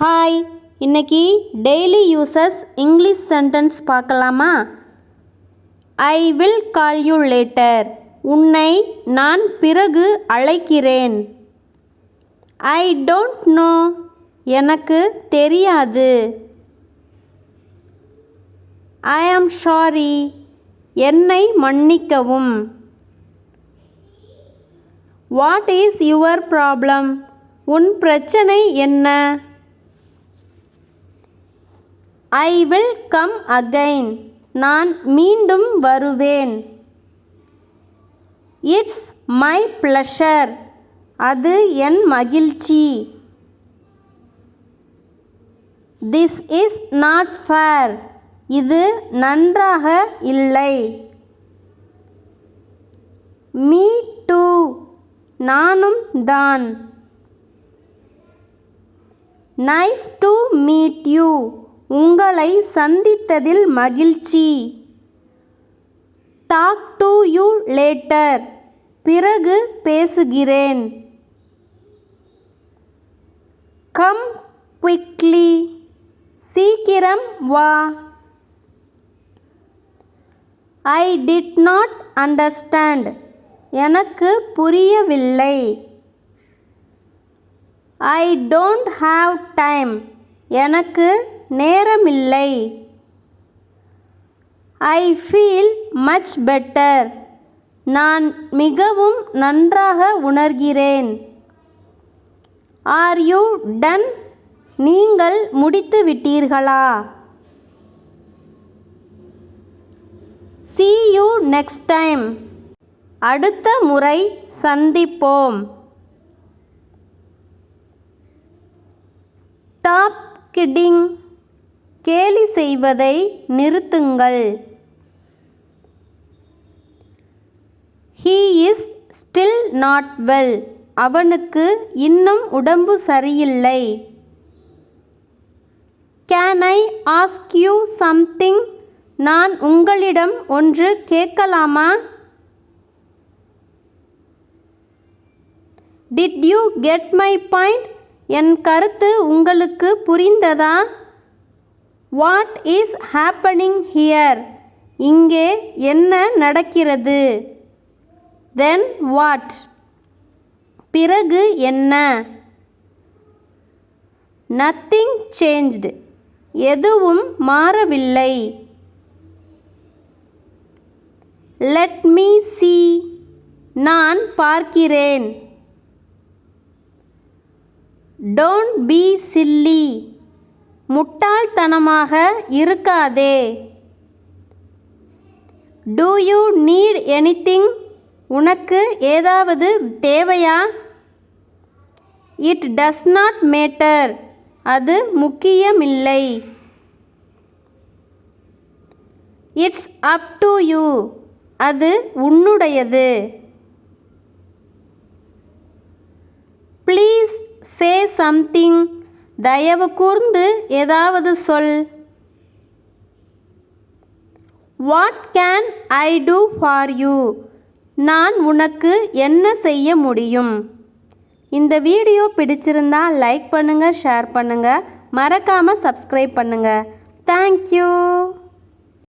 Hi இன்னைக்கு daily uses English sentence பார்க்கலாமா? I will call you later உன்னை நான் பிறகு அழைக்கிறேன். ஐ டோன்ட் நோ எனக்கு தெரியாது. ஐ ஆம் சாரி என்னை மன்னிக்கவும். வாட் இஸ் யுவர் ப்ராப்ளம் உன் பிரச்சனை என்ன? ஐ வில் கம் அகைன் நான் மீண்டும் வருவேன். இட்ஸ் மை ப்ளஷர் அது என் மகிழ்ச்சி. திஸ் இஸ் நாட் ஃபேர் இது நன்றாக இல்லை. மீ டூ நானும் தான். நைஸ் டு மீட் யூ உங்களை சந்தித்ததில் மகிழ்ச்சி. டாக் டு யூ லேட்டர் பிறகு பேசுகிறேன். கம் குவிக்லி சீக்கிரம் வா. ஐ டிட் நாட் அண்டர்ஸ்டாண்ட் எனக்கு புரியவில்லை. ஐ டோன்ட் ஹாவ் டைம் எனக்கு நேரமில்லை. ஐ ஃபீல் மச் பெட்டர் நான் மிகவும் நன்றாக உணர்கிறேன். ஆர் யூ டன் நீங்கள் முடித்து விட்டீர்களா? See யூ நெக்ஸ்ட் டைம் அடுத்த முறை சந்திப்போம். ஸ்டாப் கிட்டிங் கேலி செய்வதை நிறுத்துங்கள். He is still not well அவனுக்கு இன்னும் உடம்பு சரியில்லை. Can I ask you something நான் உங்களிடம் ஒன்று கேட்கலாமா? Did you get my point என் கருத்து உங்களுக்கு புரிந்ததா? வாட் இஸ் ஹேப்பனிங் ஹியர் இங்கே என்ன நடக்கிறது? தென் வாட் பிறகு என்ன? நத்திங் சேஞ்ச்டு எதுவும் மாறவில்லை. லெட் மீ சி நான் பார்க்கிறேன். டோன்ட் பி சில்லி முட்டாள்தனமாக இருக்காதே. டூ யூ நீட் எனிதிங் உனக்கு ஏதாவது தேவையா? இட் டஸ் நாட் மேட்டர் அது முக்கியமில்லை. இட்ஸ் அப் டு யூ அது உன்னுடையது. ப்ளீஸ் சே சம்திங் தயவு கூர்ந்து ஏதாவது சொல். What can I do for you நான் உனக்கு என்ன செய்ய முடியும்? இந்த வீடியோ பிடிச்சிருந்தா லைக் பண்ணுங்கள் ஷேர் பண்ணுங்கள் மறக்காமல் சப்ஸ்கிரைப் பண்ணுங்கள் தேங்க்யூ